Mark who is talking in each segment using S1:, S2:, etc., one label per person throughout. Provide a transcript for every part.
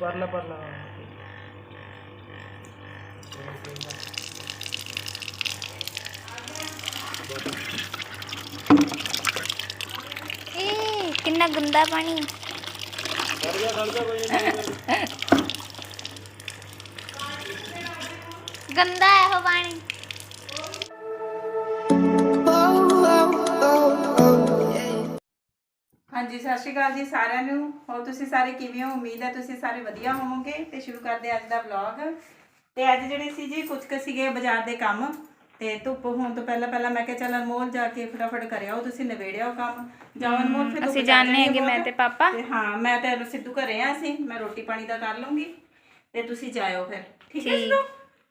S1: பரல
S2: பரல कितना गंदा पानी। गंदा है वो पानी।
S3: ਹਾਂਜੀ ਸਤਿ ਸ਼੍ਰੀ ਅਕਾਲ ਜੀ ਸਾਰਿਆਂ ਨੂੰ। ਹੋਰ ਤੁਸੀਂ ਸਾਰੇ ਕਿਵੇਂ ਹੋ? ਉਮੀਦ ਹੈ ਤੁਸੀਂ ਸਾਰੇ ਵਧੀਆ ਹੋਵੋਗੇ। ਤੇ ਸ਼ੁਰੂ ਕਰਦੇ ਅੱਜ ਦਾ ਵਲੌਗ ਤੇ ਅੱਜ ਜਿਹੜੇ ਸੀ ਜੀ ਕੁਝ ਕੁ ਸੀਗੇ ਬਾਜ਼ਾਰ ਦੇ ਕੰਮ। ਤੇ ਧੁੱਪ ਹੋਣ ਤੋਂ ਪਹਿਲਾਂ ਪਹਿਲਾਂ ਮੈਂ ਕਿਹਾ ਚੱਲ ਅਨਮੋਲ ਜਾ ਕੇ ਫਟਾਫਟ ਕਰਿਆ ਉਹ ਤੁਸੀਂ ਨਵੇੜਿਆ ਉਹ ਕੰਮ। ਜਾਓ ਅਨਮੋਲ ਫਿਰ
S2: ਅਸੀਂ
S3: ਚੜ੍ਹ
S2: ਜਾਣਦੇ
S3: ਜਾਣੀ
S2: ਹੈਗੇ ਮੈਂ। ਤੇ ਪਾਪਾ।
S3: ਤੇ ਹਾਂ ਮੈਂ ਤੇ ਸਿੱਧੂ ਘਰੇ ਆ ਸੀ ਮੈਂ ਰੋਟੀ ਪਾਣੀ ਦਾ ਕਰ ਲੂੰਗੀ ਤੇ ਤੁਸੀਂ ਜਾਇਓ ਫਿਰ। ਠੀਕ ਹੈ ਸਿੱਧੂ?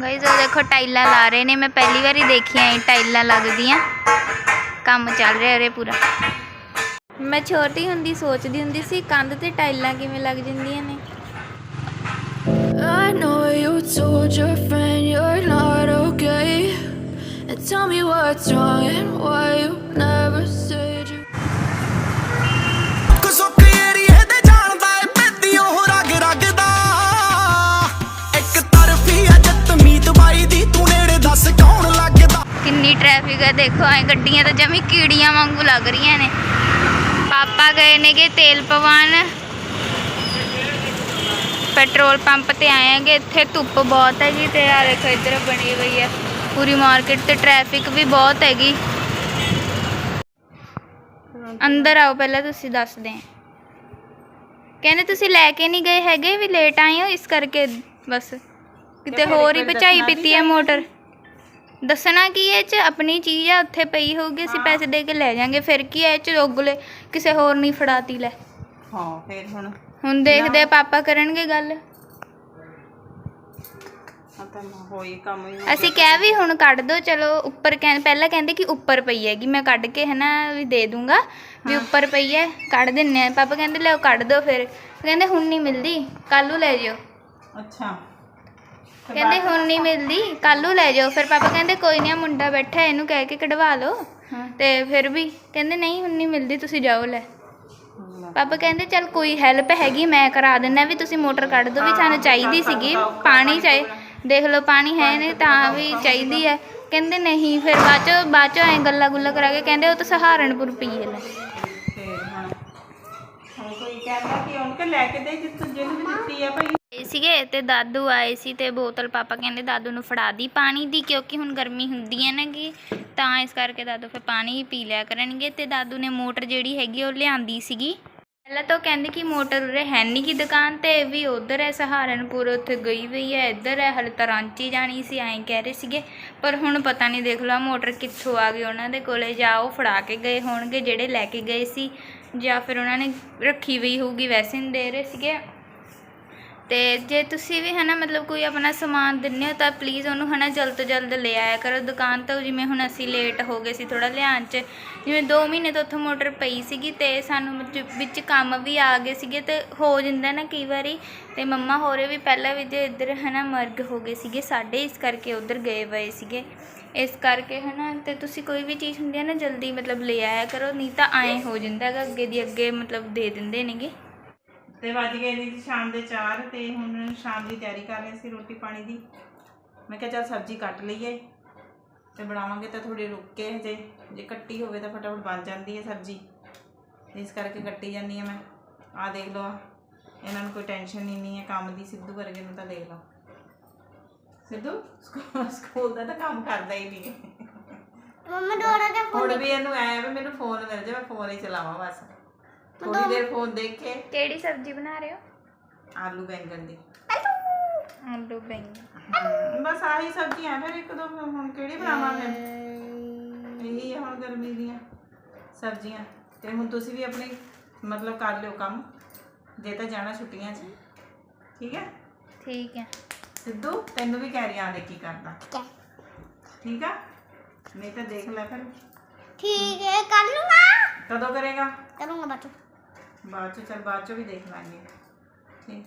S2: ਗਾਇਜ਼ ਉਹ ਦੇਖੋ ਟਾਈਲਾਂ ਲਾ ਰਹੇ ਨੇ ਮੈਂ ਪਹਿਲੀ ਵਾਰੀ ਦੇਖੀਆਂ ਇਹ ਟਾਈਲਾਂ ਲੱਗਦੀਆਂ ਕੰਮ ਚੱਲ ਰਿਹਾ ਉਰੇ ਪੂਰਾ ਮੈਂ ਛੋਟੀ ਹੁੰਦੀ ਸੋਚਦੀ ਹੁੰਦੀ ਸੀ ਕੰਧ ਤੇ ਟਾਈਲਾਂ ਕਿਵੇਂ ਲੱਗ ਜਾਂਦੀਆਂ ਨੇ
S4: I know you told your friend you're not okay. And tell me what's wrong and why you never said
S2: ਹੈ ਦੇਖੋ ਐ ਗੱਡੀਆਂ ਤਾਂ ਜਮੀ ਕੀੜੀਆਂ ਵਾਂਗੂ ਲੱਗ ਰਹੀਆਂ ਨੇ ਪਾਪਾ ਗਏ ਨੇਗੇ ਤੇਲ ਪਵਾਉਣ ਪੈਟਰੋਲ ਪੰਪ ਤੇ ਆਏਗੇ ਇੱਥੇ ਧੁੱਪ ਬਹੁਤ ਹੈਗੀ ਤੇ ਆ ਦੇਖੋ ਇੱਧਰ ਬਣੀ ਹੋਈ ਹੈ ਪੂਰੀ ਮਾਰਕੀਟ ਤੇ ਟ੍ਰੈਫਿਕ ਵੀ ਬਹੁਤ ਹੈਗੀ ਅੰਦਰ ਆਓ ਪਹਿਲਾਂ ਤੁਸੀਂ ਦੱਸਦੇ ਕਹਿੰਦੇ ਤੁਸੀਂ ਲੈ ਕੇ ਨਹੀਂ ਗਏ ਹੈਗੇ ਵੀ ਲੇਟ ਆਏ ਹੋ ਇਸ ਕਰਕੇ ਬਸ ਕਿਤੇ
S3: ਫਿਰ
S2: ਹੋਰ ਹੀ
S3: ਇੱਕ ਵਾਰੀ
S2: ਭਚਾਈ
S3: ਦੱਸਣਾ ਵੀ
S2: ਪੀਤੀ ਹੈ
S3: ਚਾਹੀਦਾ
S2: ਮੋਟਰ ਦੱਸਣਾ ਕੀ ਇਹ ਚ ਆਪਣੀ ਚੀਜ਼ ਆ ਉੱਥੇ ਪਈ ਹੋਊਗੀ ਅਸੀਂ ਪੈਸੇ ਦੇ ਕੇ ਲੈ ਜਾਾਂਗੇ ਫਿਰ ਕੀ ਹੈ ਇਹ ਚ ਉਗਲੇ ਕਿਸੇ ਹੋਰ ਨਹੀਂ ਫੜਾਤੀ ਲੈ।
S3: ਹਾਂ ਫੇਰ ਹੁਣ?
S2: ਹੁਣ ਦੇਖਦੇ ਆ ਪਾਪਾ ਕਰਨਗੇ ਗੱਲ।
S3: ਆ ਤਾਂ ਹੋਈ ਕੰਮ ਹੀ
S2: ਅਸੀਂ ਕਿਹਾ ਵੀ ਹੁਣ ਕੱਢ ਦੋ ਚਲੋ ਉੱਪਰ ਕਹਿੰ ਪਹਿਲਾਂ ਕਹਿੰਦੇ ਕਿ ਉੱਪਰ ਪਈ ਹੈਗੀ ਮੈਂ ਕੱਢ ਕੇ ਹੈ ਨਾ ਵੀ ਦੇ ਦੂੰਗਾ ਵੀ ਉੱਪਰ ਪਈ ਹੈ ਕੱਢ ਦਿੰਨੇ ਆ। ਪਾਪਾ ਕਹਿੰਦੇ ਲਿਓ ਕੱਢ ਦੋ ਫਿਰ। ਕਹਿੰਦੇ ਹੁਣ ਨਹੀਂ ਮਿਲਦੀ ਕੱਲ ਨੂੰ ਲੈ ਜਿਓ।
S3: ਅੱਛਾ।
S2: ਕਹਿੰਦੇ ਹੁਣ ਨਹੀਂ ਮਿਲਦੀ ਕੱਲ ਨੂੰ ਲੈ ਜਾਓ। ਫਿਰ ਪਾਪਾ ਕਹਿੰਦੇ ਕੋਈ ਨਹੀਂ ਮੁੰਡਾ ਬੈਠਾ ਇਹਨੂੰ ਕਹਿ ਕੇ ਕਢਵਾ ਲਓ।
S3: ਹਾਂ।
S2: ਤੇ ਫਿਰ ਵੀ ਕਹਿੰਦੇ ਨਹੀਂ ਹੁਣ ਨਹੀਂ ਮਿਲਦੀ ਤੁਸੀਂ ਜਾਓ ਲੈ। ਪਾਪਾ ਕਹਿੰਦੇ ਚੱਲ ਕੋਈ ਹੈਲਪ ਹੈਗੀ ਮੈਂ ਕਰਾ ਦਿੰਦਾ ਵੀ ਤੁਸੀਂ ਮੋਟਰ ਕੱਢ ਦਿਓ ਵੀ ਸਾਨੂੰ ਚਾਹੀਦੀ ਸੀਗੀ ਪਾਣੀ ਚਾਹੀ ਦੇਖ ਲਓ ਪਾਣੀ ਹੈ ਨਹੀਂ ਤਾਂ ਵੀ ਚਾਹੀਦੀ ਹੈ। ਕਹਿੰਦੇ ਨਹੀਂ ਫਿਰ ਬਾਅਦ ਚੋਂ ਬਾਅਦ ਚੋਂ ਐ ਗੱਲਾਂ ਗੁੱਲਾਂ ਕਰਾ ਕੇ ਕਹਿੰਦੇ ਉਹ ਤਾਂ ਸਹਾਰਨਪੁਰ ਪੀਏ ਲੈ।
S3: ਫੇਰ ਹੁਣ ਹੁਣ ਕੋਈ ਕਹਿੰਦਾ ਕਿ ਉਹਨੂੰ ਕਿ ਲੈ ਕੇ ਦੇ ਜਿੱਤ ਜਿਹਨੂੰ ਵੀ ਦਿੱਤੀ ਆ ਭਾਈ
S2: ਆਏ ਸੀਗੇ ਤੇ ਦਾਦੂ ਆਏ ਸੀ ਤੇ ਬੋਤਲ ਪਾਪਾ ਕਹਿੰਦੇ ਦਾਦੂ ਨੂੰ ਫੜਾ ਦੀ ਪਾਣੀ ਦੀ ਕਿਉਂਕਿ ਹੁਣ ਗਰਮੀ ਹੁੰਦੀ ਹੈ ਨਾ ਕਿ ਤਾਂ ਇਸ ਕਰਕੇ ਦਾਦੂ ਫਿਰ ਪਾਣੀ ਹੀ ਪੀ ਲਿਆ ਕਰਨਗੇ ਤੇ ਦਾਦੂ ਨੇ ਮੋਟਰ ਜਿਹੜੀ ਹੈਗੀ ਉਹ ਲਿਆਂਦੀ ਸੀਗੀ। ਪਹਿਲਾਂ ਤਾਂ ਉਹ ਕਹਿੰਦੇ ਕਿ ਮੋਟਰ ਉਰੇ ਹੈ ਨਹੀਂ ਕੀ ਦੁਕਾਨ ਤੇ, ਇਹ ਵੀ ਉਧਰ ਹੈ, ਸਹਾਰਨਪੁਰ ਉੱਥੇ ਗਈ ਹੋਈ ਹੈ, ਇੱਧਰ ਹੈ, ਹਲੇ ਤਾਂ ਰਾਂਚੀ ਜਾਣੀ ਸੀ, ਐਂ ਕਹਿ ਰਹੇ ਸੀਗੇ। ਪਰ ਹੁਣ ਪਤਾ ਨਹੀਂ ਦੇਖ ਲਓ ਮੋਟਰ ਕਿੱਥੋਂ ਆ ਗਈ, ਉਹਨਾਂ ਦੇ ਕੋਲੇ ਜਾਂ ਉਹ ਫੜਾ ਕੇ ਗਏ ਹੋਣਗੇ, ਜਿਹੜੇ ਲੈ ਕੇ ਗਏ ਸੀ, ਜਾਂ ਫਿਰ ਉਹਨਾਂ ਨੇ ਰੱਖੀ ਹੋਈ ਹੋਊਗੀ, ਵੈਸੇ ਨਹੀਂ ਦੇ ਰਹੇ ਸੀਗੇ। ਤੇ ਜੇ ਤੁਸੀਂ ਵੀ ਹਨਾ ਮਤਲਬ ਕੋਈ ਆਪਣਾ ਸਮਾਨ ਦਿੰਦੇ ਹੋ ਤਾਂ ਪਲੀਜ਼ ਉਹਨੂੰ ਹਨਾ ਜਲਦ ਤੋਂ ਜਲਦ ਲੈ ਆਇਆ ਕਰੋ। ਦੁਕਾਨ ਤੋਂ ਜਿਵੇਂ ਹੁਣ ਅਸੀਂ ਲੇਟ ਹੋ ਗਏ ਸੀ ਥੋੜਾ ਲਿਆਉਣ 'ਚ, ਜਿਵੇਂ 2 ਮਹੀਨੇ ਤੋਂ ਉੱਥੋਂ ਮੋਟਰ ਪਈ ਸੀਗੀ ਤੇ ਸਾਨੂੰ ਮਤਲਬ ਵਿੱਚ ਕੰਮ ਵੀ ਆ ਗਏ ਸੀਗੇ ਤੇ ਹੋ ਜਾਂਦਾ ਨਾ ਕਈ ਵਾਰੀ। ਤੇ ਮੰਮਾ ਹੋਰੇ ਵੀ ਪਹਿਲਾਂ ਵੀ ਜੇ ਇੱਧਰ ਹਨਾ ਮਰਗ ਹੋ ਗਏ ਸੀਗੇ, ਸਾਡੇ ਇਸ ਕਰਕੇ ਉੱਧਰ ਗਏ ਹੋਏ ਸੀਗੇ। ਇਸ ਕਰਕੇ ਹਨਾ ਤੇ ਤੁਸੀਂ ਕੋਈ ਵੀ ਚੀਜ਼ ਹੁੰਦੀ ਹੈ ਨਾ ਜਲਦੀ ਮਤਲਬ ਲੈ ਆਇਆ ਕਰੋ, ਨਹੀਂ ਤਾਂ ਐਂ ਹੋ ਜਾਂਦਾ ਹੈਗਾ, ਅੱਗੇ ਦੀ ਅੱਗੇ ਮਤਲਬ ਦੇ ਦਿੰਦੇ ਨੇਗੇ।
S3: ਤੇ ਵੱਜ ਗਏ ਨੇ ਜੀ ਸ਼ਾਮ ਦੇ 4 ਤੇ ਹੁਣ ਸ਼ਾਮ ਦੀ ਤਿਆਰੀ ਕਰ ਰਹੇ ਸੀ ਰੋਟੀ ਪਾਣੀ ਦੀ। ਮੈਂ ਕਿਹਾ ਚੱਲ ਸਬਜ਼ੀ ਕੱਟ ਲਈਏ ਤੇ ਬਣਾਵਾਂਗੇ ਤਾਂ ਥੋੜੀ ਰੁੱਕ ਕੇ ਹਜੇ ਜੇ ਕੱਟੀ ਹੋਵੇ ਤਾਂ ਫਟਾਫਟ ਬਣ ਜਾਂਦੀ ਹੈ ਸਬਜ਼ੀ। ਇਸ ਕਰਕੇ ਕੱਟੀ ਜਾਂਦੀ ਹੈ ਮੈਂ। ਆਹ ਦੇਖ ਲਓ। ਇਹਨਾਂ ਨੂੰ ਕੋਈ ਟੈਨਸ਼ਨ ਹੀ ਨਹੀਂ ਹੈ ਕੰਮ ਦੀ ਸਿੱਧੂ ਵਰਗੇ ਨੂੰ ਤਾਂ ਦੇਖ ਲਓ। ਸਿੱਧੂ ਸਕੂ- ਸਕੂਲ ਦਾ ਤਾਂ ਕੰਮ ਕਰਦਾ ਹੀ ਨਹੀਂ।
S2: ਮੰਮਾ ਡੋਰਾ ਦੇ
S3: ਹੁਣ ਵੀ ਇਹਨੂੰ ਐ ਵੀ ਮੈਨੂੰ ਫੋਨ ਮਿਲ ਮੈਂ ਫੋਨ ਹੀ ਚਲਾਵਾਂ ਬਸ। ਥੋੜੀ ਦੇਰ ਫੋਨ ਦੇਖ ਕੇ
S2: ਕਿਹੜੀ ਸਬਜ਼ੀ ਬਣਾ ਰਹੇ ਹੋ
S3: ਆਲੂ ਬੈਂਗਣ ਦੀ
S2: ਆਲੂ ਬੈਂਗਣ
S3: ਹਮ, ਬਸ ਆਹੀ ਸਬਜ਼ੀਆਂ ਫਿਰ ਇੱਕ ਦੋ ਹੁਣ ਕਿਹੜੀ ਬਣਾਵਾਂ ਮੈਂ ਇਹੀ ਹੈ ਹੁਣ ਗਰਮੀ ਦੀਆਂ ਸਬਜ਼ੀਆਂ ਤੇ ਹੁਣ ਤੁਸੀਂ ਵੀ ਆਪਣੀ ਮਤਲਬ ਕਰ ਲਿਓ ਕੰਮ ਜੇ ਤਾਂ ਜਾਣਾ ਛੁੱਟੀਆਂ 'ਚ ਠੀਕ ਹੈ
S2: ਠੀਕ ਹੈ
S3: ਸਿੱਧੂ ਤੈਨੂੰ ਵੀ ਕਹਿ ਰਹੀ ਆਂ ਦੇ ਕੀ ਕਰਦਾ ਠੀਕ ਆ ਨਹੀਂ ਤਾਂ ਦੇਖ ਲੈ ਫਿਰ
S5: ਠੀਕ ਹੈ ਕਰ ਲੂੰਗਾ
S3: ਕਦੋਂ ਕਰੇਗਾ
S5: ਕਰੂੰਗਾ ਬਾਅਦ
S3: बाचो चल बाचो भी देख लाएँगे।
S5: ठीक?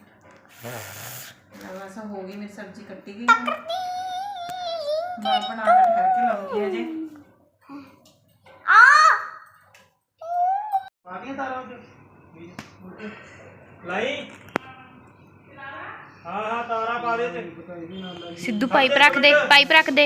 S1: हाँ। ऐसा होगी मेरी सब्ज़ी कट्टी गई। मैं बना कर करके
S2: लाऊँगी अजय हम्म। सिद्धू पाइप रख दे
S5: पाइप रख दे।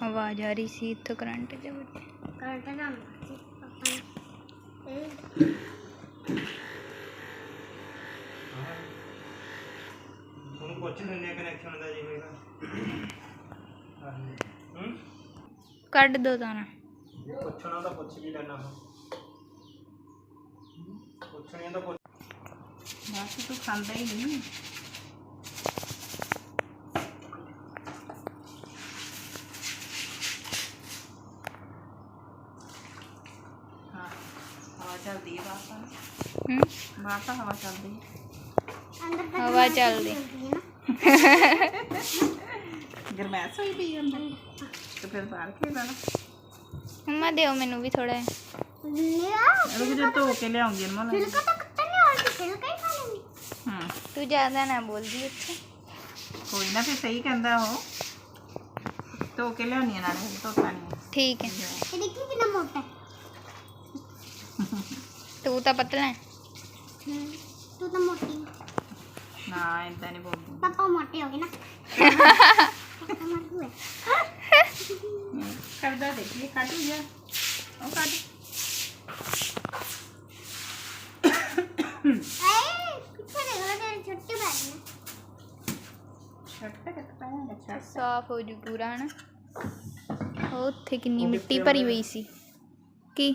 S2: ਆਵਾਜ਼ ਆ ਰਹੀ ਸੀ ਇੱਥੋਂ ਕਰੰਟ ਜਾ ਵੱਜਿਆ
S5: ਕਰੰਟ ਨਾ ਮਾਰੀ ਪਾਪਾ ਨੇ ਇਹ
S1: ਤੁਹਾਨੂੰ ਪੁੱਛ ਲੈਣੇ ਕਨੈਕਸ਼ਨ ਦਾ। ਜੀ ਹੋਏਗਾ ਹੂੰ?
S2: ਕੱਢ ਦੋ ਤਾਣਾ
S1: ਜੇ ਪੁੱਛਣਾ ਤਾਂ ਪੁੱਛ ਵੀ ਲੈਣਾ ਪੁੱਛਣੀਆਂ ਤਾਂ ਪੁੱਛ
S3: ਬਸ ਤੂੰ ਖਾਂਦਾ ਹੀ ਨਹੀਂ ਹਾਂ ਹਵਾ ਚੱਲਦੀ ਹੈ? ਬਾਹਰ ਤਾਂ ਤਾਂ ਹਵਾ ਚੱਲਦੀ
S5: ਅੰਦਰ ਤੱਕ
S2: ਹਵਾ ਚੱਲਦੀ।
S5: ਨਾ।
S3: ਗਰਮੈਸ਼ ਹੋਈ ਪਈ ਅੰਦਰ। ਤੇ ਫਿਰ ਬਾਹਰ ਖੇਡ ਲੈਣਾ?
S2: ਮੰਮਾ ਦਿਓ ਮੈਨੂੰ ਵੀ ਥੋੜਾ
S5: ਲਿਆ
S3: ਰੁਕ ਜਾ ਧੋ ਕੇ ਲਿਆਉਂਗੀ ਅਨਮੋਲ
S5: ਛਿਲਕਾ ਤਾਂ ਕੁੱਤੇ ਨੇ ਹੋਰ ਕਿ ਛਿਲਕਾ ਹੀ ਖਾ ਲੈਂਦੀ।
S3: ਹਾਂ।
S2: ਤੂੰ ਜ਼ਿਆਦਾ ਨਾ ਬੋਲਦੀ ਉੱਥੇ।
S3: ਕੋਈ ਨਾ ਫਿਰ ਸਹੀ ਕਹਿੰਦਾ ਉਹ। ਧੋ ਕੇ ਲਿਆਉਣੀ ਨਾਲੇ ਧੋਤਾ ਨਹੀਂ।
S2: ਠੀਕ ਹੈ।
S5: ਇਹ ਦੇਖੀ ਕਿੰਨਾ ਮੋਟਾ ਹੈ।
S2: ਤੂੰ ਤਾਂ ਪਤਲਾ ਹੈ।
S5: ਹੂੰ ਤੂੰ ਤਾਂ ਮੋਟੀ।
S3: ਨਾ ਇਦਾਂ ਨਹੀਂ ਬੋਲਦੀ।
S5: ਪਾਪਾ ਮੋਟੇ ਹੋ ਗਏ ਨਾ। ਪਾਪਾ ਮਰ ਗਏ
S3: ਕਰਦਾ ਦੇਖੀ ਕੱਟ ਗਿਆ ਉਹ ਕੱਟ
S5: ਆਏ ਕਿੱਥੇ ਦੇ ਗਏ ਤੇਰੇ ਛੋਟੇ ਬੈਠ ਨੇ
S3: ਛੱਟ ਤੇ ਕੱਟਦਾ ਹੈ ਛੱਟ
S2: ਸਾਫ਼ ਹੋ ਜੂ ਪੂਰਾ ਹਨਾ। ਉਹ ਉੱਥੇ ਕਿੰਨੀ ਮਿੱਟੀ ਭਰੀ ਹੋਈ ਸੀ। ਕੀ?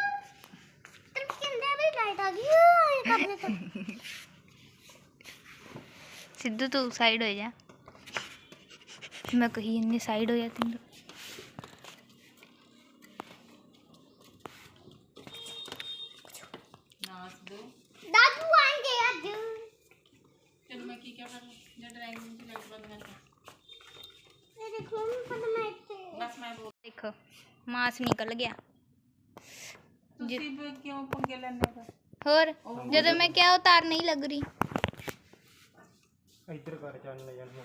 S5: सिद्धू तू साइड हो जा। मैं
S3: कही इन साइड
S1: हो जा तीन
S5: तो। देखो मास निकल गया। तो क्यों लेने का? ਮੈਂ ਇੱਥੇ
S3: ਬਸ ਮੈਂ ਬੋਲ
S2: ਦੇਖੋ ਮਾਸ ਨਿਕਲ ਗਿਆ
S3: ਤੁਸੀਂ ਵੀ ਕਿਉਂ ਪੰਗੇ ਲੈਂਦੇ ਹੋ
S2: ਹੋਰ ਜਦੋਂ ਮੈਂ ਕਿਹਾ ਉਹ ਤਾਰ ਨਹੀਂ ਲੱਗ ਰਹੀ
S1: ਇੱਧਰ ਕਰ ਚੱਲ ਲੈ ਜਾਣ
S5: ਮੈਂ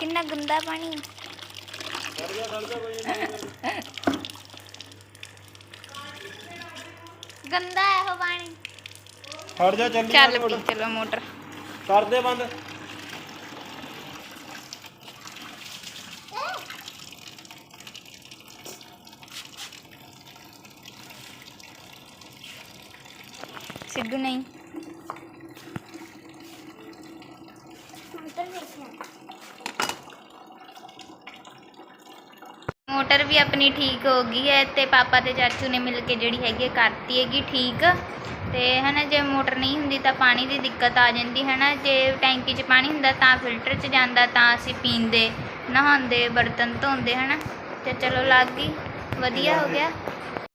S2: कितना गंदा पानी। गंदा है
S1: वो पानी। हट
S2: जा जल्दी चल भी
S1: चलो मोटर। कर
S2: दे बंद।
S5: सिद्धू नहीं।
S2: ਮੋਟਰ ਵੀ ਆਪਣੀ ਠੀਕ ਹੋ ਗਈ ਹੈ ਤੇ ਪਾਪਾ ਤੇ ਚਾਚੂ ਨੇ ਮਿਲ ਕੇ ਜਿਹੜੀ ਹੈਗੀ ਕਰਤੀ ਹੈਗੀ ਠੀਕ। ਤੇ ਹਨਾ ਜੇ ਮੋਟਰ ਨਹੀਂ ਹੁੰਦੀ ਤਾਂ ਪਾਣੀ ਦੀ ਦਿੱਕਤ ਆ ਜਾਂਦੀ ਹਨਾ। ਜੇ ਟੈਂਕੀ 'ਚ ਪਾਣੀ ਹੁੰਦਾ ਤਾਂ ਫਿਲਟਰ 'ਚ ਜਾਂਦਾ ਤਾਂ ਅਸੀਂ ਪੀਂਦੇ ਨਹਾਉਂਦੇ ਬਰਤਨ ਧੋਂਦੇ ਹਨਾ। ਤੇ ਚਲੋ ਲੱਗ ਗਈ ਵਧੀਆ ਹੋ ਗਿਆ।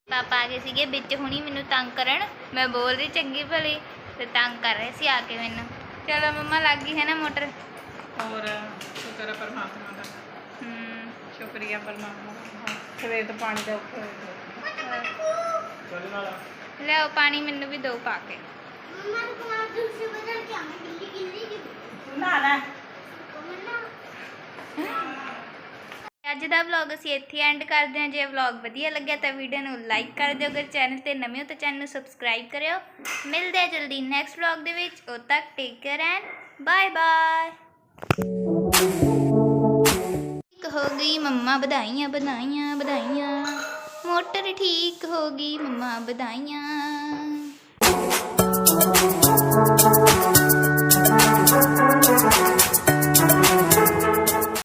S2: ਪਾਪਾ ਆ ਗਏ ਸੀਗੇ ਵਿੱਚ ਹੁਣੀ ਮੈਨੂੰ ਤੰਗ ਕਰਨ। ਮੈਂ ਬੋਲ ਰਹੀ ਚੰਗੀ ਭਲੀ ਤੇ ਤੰਗ ਕਰ ਰਹੇ ਸੀ ਆ ਕੇ ਮੈਨੂੰ। ਚਲੋ ਮੰਮਾ ਲੱਗ ਗਈ ਹੈ ਨਾ ਮੋਟਰ?
S3: ਹੋਰ ਸ਼ੁਕਰ ਹੈ ਪਰਮਾਤਮਾ ਦਾ।
S2: ਹੂੰ।
S3: ਸ਼ੁਕਰੀਆ ਪਰਮਾਤਮਾ ਦਾ ਸਵੇਰ ਤੋਂ ਪਾਣੀ ਦਾ ਔਖਾ ਹੋਇਆ
S1: ਚੱਲ ਨਾਲ
S2: ਲਿਆਓ ਪਾਣੀ ਮੈਨੂੰ ਵੀ ਦਿਓ ਪਾ ਕੇ।
S5: ਮਮਾ ਨੂੰ ਕਮਾ ਦੂਸਰੇ ਬਦਲ ਕੇ ਆਵੇਂ ਗਿੱਲੀ ਗਿੱਲੀ ਦੀ
S3: ਨਾ ਨਾ
S5: ਕਮਨਾ
S2: ਅੱਜ ਦਾ ਵਲੌਗ ਅਸੀਂ ਇੱਥੇ ਐਂਡ ਕਰਦੇ ਹਾਂ। ਜੇ ਵਲੌਗ ਵਧੀਆ ਲੱਗਿਆ ਤਾਂ ਵੀਡੀਓ ਨੂੰ ਲਾਈਕ ਕਰ ਦਿਓ। ਅਗਰ ਚੈਨਲ ਤੇ ਨਵੇਂ ਹੋ ਤਾਂ ਚੈਨਲ ਨੂੰ ਸਬਸਕ੍ਰਾਈਬ ਕਰਿਓ। ਮਿਲਦੇ ਹਾਂ ਜਲਦੀ ਨੈਕਸਟ ਵਲੌਗ ਦੇ ਵਿੱਚ। ਉਦ ਤੱਕ take care and bye bye हो गई मम्मा बधाइया बधाइया बधाइया। मोटर ठीक हो गई मम्मा बधाइया।